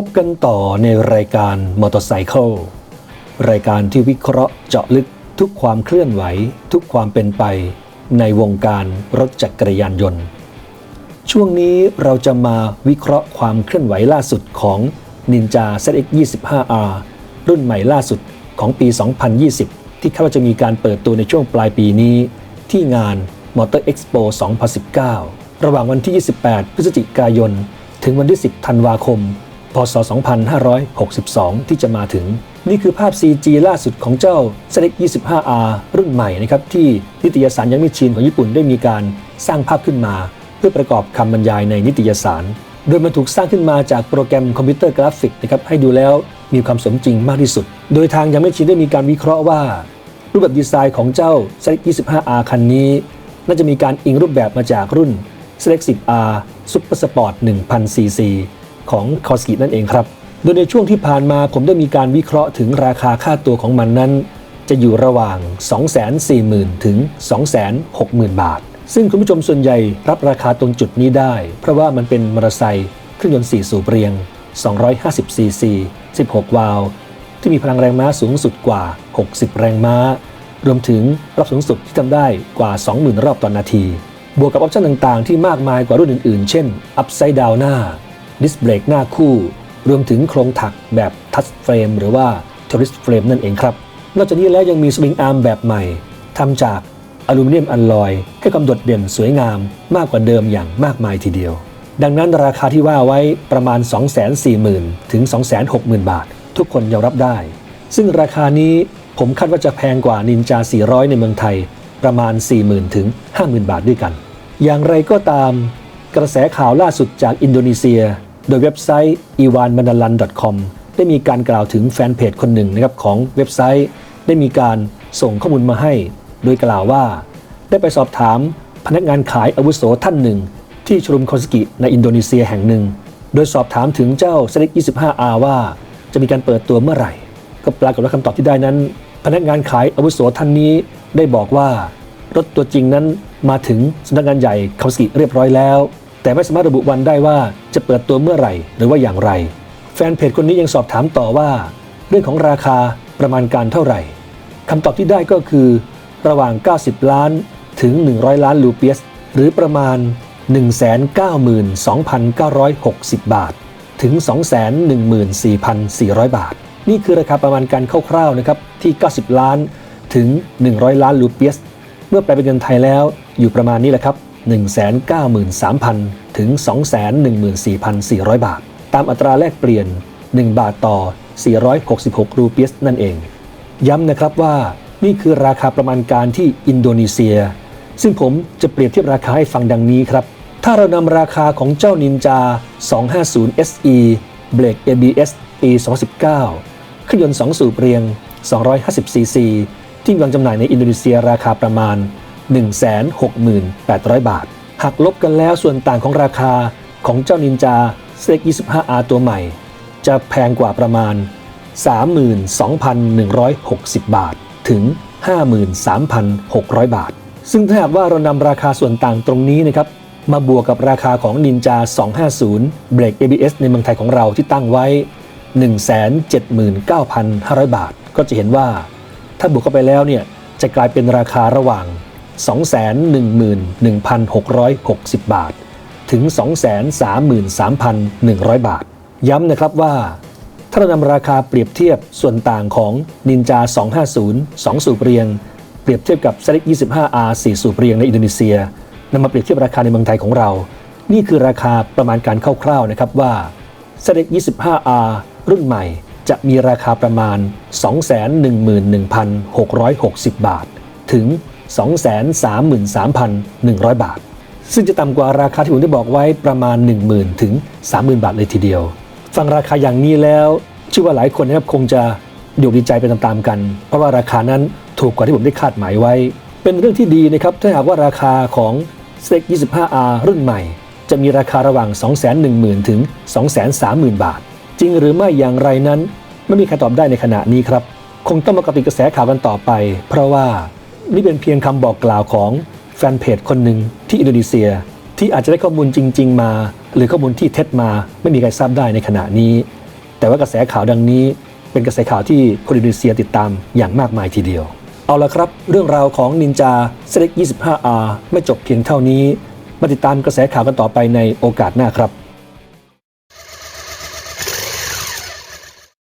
พบกันต่อในรายการมอเตอร์ไซค์รายการที่วิเคราะห์เจาะลึกทุกความเคลื่อนไหว ทุกความเป็นไป ในวงการรถจักรยานยนต์ ช่วงนี้เราจะมาวิเคราะห์ความเคลื่อนไหวล่าสุดของ Ninja ZX 25R รุ่นใหม่ล่าสุดของปี 2020 ที่คาดว่าจะมีการเปิดตัวในช่วงปลายปีนี้ ที่งาน Motor Expo 2019 ระหว่างวันที่ 28 พฤศจิกายน ถึงวันที่ 10 ธันวาคม พศ 2562 ที่จะมาถึง นี่คือภาพ CG ล่าสุดของเจ้า ZX 25R รุ่นใหม่นะครับที่นิตยสารยังมิชินของญี่ปุ่นได้มีการสร้างภาพขึ้นมา เพื่อประกอบคำบรรยายในนิตยสาร โดยมันถูกสร้างขึ้นมาจากโปรแกรมคอมพิวเตอร์กราฟิกนะครับให้ดูแล้วมีความสมจริงมากที่สุด โดยทางยังไม่ชินได้มีการวิเคราะห์ว่า รูปแบบดีไซน์ของเจ้า ZX 25R คันนี้ น่าจะมีการอิงรูปแบบมาจากรุ่น ZX 10R Super Sport 1000cc ของคอสกินั่นเองครับ โดยในช่วงที่ผ่านมาผมได้มีการวิเคราะห์ถึงราคาค่าตัวของมันนั้น จะอยู่ระหว่าง 240,000 ถึง 260,000 บาท ซึ่งคุณผู้ชมส่วนใหญ่รับราคาตรงจุดนี้ได้ เพราะว่ามันเป็นมอเตอร์ไซค์เครื่องยนต์4สูบเรียง 250cc 16 วาล์วที่มีพลังแรงม้าสูงสุดกว่า 60 แรงม้า รวมถึงรอบสูงสุดที่ทำได้กว่า 20,000 รอบต่อนนาที บวกกับออปชั่นต่างๆ ที่มากมายกว่ารุ่นอื่นๆ เช่น Upside Down หน้า ดิสเบรกหน้าคู่ รวมถึงโครงถักแบบทัชเฟรมหรือว่า Tourist Frame นั่นเองครับ นอกจากนี้แล้วยังมีสวิงอาร์มแบบใหม่ทำจากอลูมิเนียมอัลลอยให้ความโดดเด่นสวยงามมากกว่าเดิมอย่างมากมายทีเดียว ดังนั้นราคาที่ว่าไว้ประมาณ 240,000 ถึง 260,000 บาท ทุกคนยอมรับได้ ซึ่งราคานี้ผมคาดว่าจะแพงกว่านินจา 400 ในเมืองไทย ประมาณ 40,000 ถึง 50,000 บาทด้วยกัน อย่างไรก็ตาม กระแสข่าวล่าสุดจากอินโดนีเซีย โดยเว็บไซต์ iwanmanalan.com ได้มีการกล่าวถึงแฟนเพจคนหนึ่งนะครับของเว็บไซต์ ได้มีการส่งข้อมูลมาให้ โดยกล่าวว่า ได้ไปสอบถามพนักงานขายอาวุโสท่านหนึ่ง ที่ชรุมคอสกิในอินโดนีเซียแห่งหนึ่ง โดยสอบถามถึงเจ้า ZX 25R ว่า จะมีการเปิดตัวเมื่อไหร่ ก็ปรากฏว่าคำตอบที่ได้นั้น พนักงานขายอาวุโสท่านนี้ได้บอกว่า รถตัวจริงนั้นมาถึงสำนักงานใหญ่คาสกิเรียบร้อยแล้ว แต่ไม่สามารถระบุวันได้ว่าจะเปิดตัวเมื่อไหร่หรือว่าอย่างไร แฟนเพจคนนี้ยังสอบถามต่อว่า เรื่องของราคาประมาณการเท่าไหร่คำตอบที่ได้ก็คือ ระหว่าง 90 ล้านถึง 100 ล้านลูเปียส หรือประมาณ 192,960 บาท ถึง 214,400 บาท นี่คือราคาประมาณการคร่าวๆนะครับที่ 90 ล้านถึง 100 ล้านลูเปียส เมื่อแปลเป็นเงินไทยแล้วอยู่ประมาณนี้แหละครับ 193,000 ถึง 214,400 บาท ตามอัตราแลกเปลี่ยน 1 บาทต่อ 466 รูเปียสนั่นเอง ย้ำนะครับว่านี่คือราคาประมาณการที่อินโดนีเซีย ซึ่งผมจะเปรียบเทียบราคาให้ฟังดังนี้ครับ ถ้าเรานำราคาของเจ้านินจา 250 SE เบรก ABS ปี 2019 เครื่องยนต์ 2 สูบเรียง 250cc ที่วางจำหน่ายในอินโดนีเซียราคาประมาณ 168,000 บาทหากลบกันแล้วส่วนต่างของราคาของเจ้านินจา CX 25R ตัวใหม่ จะแพงกว่าประมาณ 32,160 บาท ถึง 53,600 บาท ซึ่งถ้าหากว่าเรานำราคาส่วนต่างตรงนี้นะครับ มาบวกกับราคาของ Ninja 250 เบรก ABS ในเมืองไทยของเราที่ตั้งไว้ 179,500 บาท ก็จะเห็นว่า ถ้าบวกเข้าไปแล้วเนี่ย จะกลายเป็นราคาระหว่าง 211,660 บาท ถึง 233,100 บาท ย้ำนะครับว่า ถ้าเรานำราคาเปรียบเทียบส่วนต่างของ Ninja 250 2 สูบเรียง เปรียบเทียบกับ ZX 25R 4 สูบเรียงในอินโดนีเซียนำมาเปรียบเทียบราคาในเมืองไทยของเรา นี่คือราคาประมาณการคร่าวๆนะครับว่า ZX 25R รุ่นใหม่จะมีราคาประมาณ 211,660 บาท ถึง 233,100 บาท ซึ่งจะต่ำกว่าราคาที่ผมได้บอกไว้ประมาณ 10,000 ถึง 30,000 บาทเลยทีเดียว ฟังราคาอย่างนี้แล้วเชื่อว่าหลายคนนะครับคงจะดีดีใจไปตามๆกัน เพราะว่าราคานั้นถูกกว่าที่ผมได้คาดหมายไว้ เป็นเรื่องที่ดีนะครับ ถ้าหากว่าราคาของ ZX 25R รุ่นใหม่ จะมีราคาระหว่าง 210,000 ถึง 230,000 บาท จริงหรือไม่อย่างไรนั้น ไม่มีใครตอบได้ในขณะนี้ครับ คงต้องมากระติกกระแสข่าวกันต่อไป เพราะว่า นี่เป็นเพียงคำบอกกล่าวของแฟนเพจคนหนึ่งที่อินโดนีเซีย ที่อาจจะได้ข้อมูลจริง ๆ มา หรือข้อมูลที่เท็จมาไม่มีใครทราบได้ในขณะนี้ แต่ว่ากระแสข่าวดังนี้ เป็นกระแสข่าวที่คนอินโดนีเซียติดตามอย่างมากมายทีเดียว เอาละครับ เรื่องราวของนินจาเซเล็ก 25R ไม่จบเพียงเท่านี้ มาติดตามกระแสข่าวกันต่อไปในโอกาสหน้าครับ